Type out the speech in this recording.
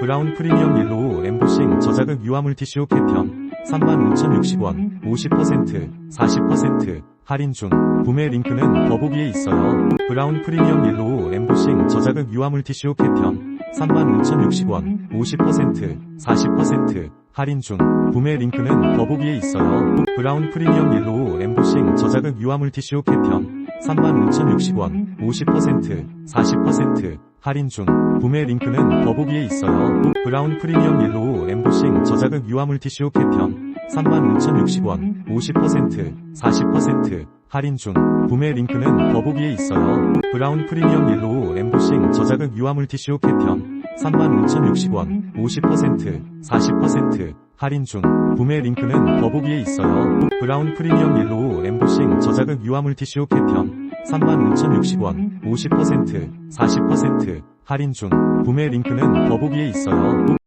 브라운 프리미엄 옐로우 엠보싱 저자극 유화 물 티슈 캡편. 35,060원 50% 40% 할인 중. 구매 링크는 더보기에 있어요. 브라운 프리미엄 옐로우 엠보싱 저자극 유화 물 티슈 캡편. 35,060원 50% 40% 할인 중. 구매 링크는 더보기에 있어요. 브라운 프리미엄 옐로우 엠보싱 저자극 유화 물 티슈 캡편. 35,060원 50% 40% 할인 중. 구매 링크는 더보기에 있어요. 브라운 프리미엄 옐로우 엠보싱 저자극 유화 물 티슈 캡편 35,060원. 50% 40% 할인 중. 구매 링크는 더보기에 있어요. 브라운 프리미엄 옐로우 엠보싱 저자극 유화 물 티슈 캡편 35,060원. 50% 40% 할인 중. 구매 링크는 더보기에 있어요. 브라운 프리미엄 옐로우 엠보싱 저자극 유화 물 티슈 캡편 35,060원 50% 40% 할인 중 구매 링크는 더보기에 있어요.